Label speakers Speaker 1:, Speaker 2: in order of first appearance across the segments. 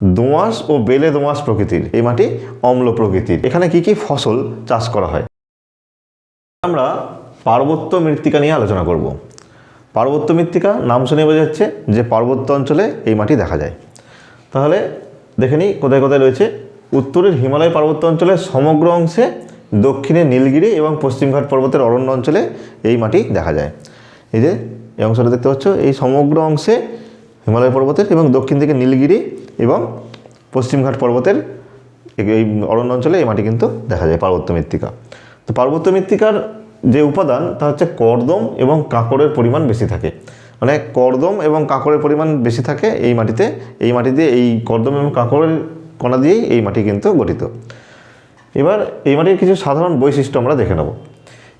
Speaker 1: দোঁয়াশ ও বেলে দোঁয়াশ প্রকৃতির, এই মাটি অম্ল প্রকৃতির। এখানে কি কি ফসল চাষ করা হয়? আমরা পার্বত্য মৃত্তিকা নিয়ে আলোচনা করব। পার্বত্য মৃত্তিকা, নাম শুনে বোঝা যাচ্ছে যে পার্বত্য অঞ্চলে এই মাটি দেখা যায়। তাহলে দেখে নিই কোথায় কোথায় রয়েছে। উত্তরের হিমালয় পার্বত্য অঞ্চলের সমগ্র অংশে, দক্ষিণে নীলগিরি এবং পশ্চিমঘাট পর্বতের অরণ্য অঞ্চলে এই মাটি দেখা যায়। এই যে, এই অংশটা দেখতে পাচ্ছ, এই সমগ্র অংশে হিমালয় পর্বতের এবং দক্ষিণ দিকে নীলগিরি এবং পশ্চিমঘাট পর্বতের এই- অরণ্য অঞ্চলে এই মাটি কিন্তু দেখা যায়, পার্বত্য মৃত্তিকা। তো পার্বত্য মৃত্তিকার যে উপাদান, তা হচ্ছে কর্দম এবং কাঁকড়ের পরিমাণ বেশি থাকে। মানে কর্দম এবং কাঁকড়ের পরিমাণ বেশি থাকে এই মাটিতে, এই মাটি দিয়ে এই কর্দম এবং কাঁকড়ের কণা দিয়েই এই মাটি কিন্তু গঠিত। এবার এই মাটির কিছু সাধারণ বৈশিষ্ট্য আমরা দেখে নেব।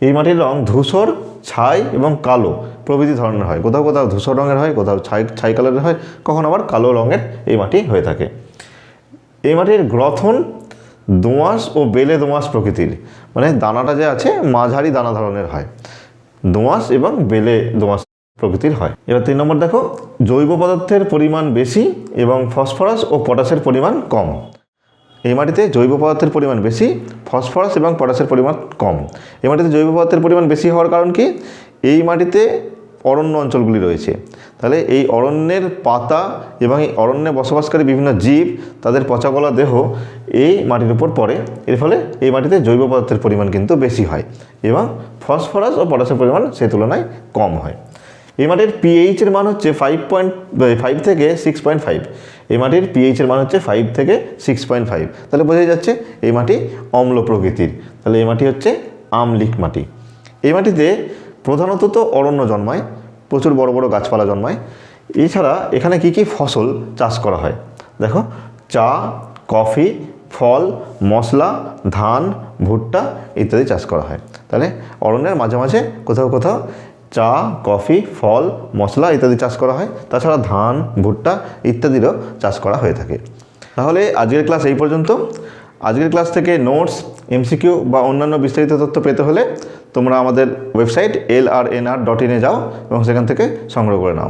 Speaker 1: এই মাটির রং ধূসর, ছাই এবং কালো প্রভৃতি ধরনের হয়। কোথাও কোথাও ধূসর রঙের হয়, কোথাও ছাই ছাই কালারের হয়, কখনো আবার কালো রঙের এই মাটি হয়ে থাকে। এই মাটির গ্রথন দোঁয়াশ ও বেলে দোঁয়াশ প্রকৃতির। মানে দানাটা যে আছে, মাঝারি দানা ধরনের হয়। দোঁয়াশ এবং বেলে দোঁয়াশ প্রকৃতির হয়। এবার তিন নম্বর দেখো, জৈব পদার্থের পরিমাণ বেশি এবং ফসফরাস ও পটাশের পরিমাণ কম। এই মাটিতে জৈব পদার্থের পরিমাণ বেশি, ফসফরাস এবং পটাশের পরিমাণ কম। এই মাটিতে জৈব পদার্থের পরিমাণ বেশি হওয়ার কারণ কি? এই মাটিতে অরণ্য অঞ্চলগুলি রয়েছে। তাহলে এই অরণ্যের পাতা এবং এই অরণ্যে বসবাসকারী বিভিন্ন জীব, তাদের পচাগলা দেহ এই মাটির উপর পড়ে। এর ফলে এই মাটিতে জৈব পদার্থের পরিমাণ কিন্তু বেশি হয় এবং ফসফরাস ও পটাশের পরিমাণ সেই তুলনায় কম হয়। এই মাটির পিএইচ এর মান হচ্ছে ফাইভ পয়েন্ট ফাইভ থেকে সিক্স পয়েন্ট ফাইভ এই মাটির পিএইচ এর মান হচ্ছে ফাইভ থেকে সিক্স পয়েন্ট ফাইভ তাহলে বোঝা যাচ্ছে এই মাটি অম্ল প্রকৃতির। তাহলে এই মাটি হচ্ছে আমলিক মাটি। এই মাটিতে প্রধানত তো অরণ্য জন্মায়, প্রচুর বড় বড় গাছপালা জন্মায়। এছাড়া এখানে কি কি ফসল চাষ করা হয়? দেখো, চা, কফি, ফল, মশলা, ধান, ভুট্টা ইত্যাদি চাষ করা হয়। তাহলে অরণ্যের মাঝে মাঝে কোথাও কোথাও চা, কফি, ফল, মশলা ইত্যাদি চাষ করা হয়। তাছাড়া ধান, ভুট্টা ইত্যাদিরও চাষ করা হয়ে থাকে। তাহলে আজকের ক্লাস এই পর্যন্ত। আজকের ক্লাস থেকে নোটস এমসিকিউ বা অন্যান্য বিস্তারিত তথ্য পেতে হলে তোমরা আমাদের website L R N R dot ইনে যাও এবং সেখান থেকে সংগ্রহ করে নাও।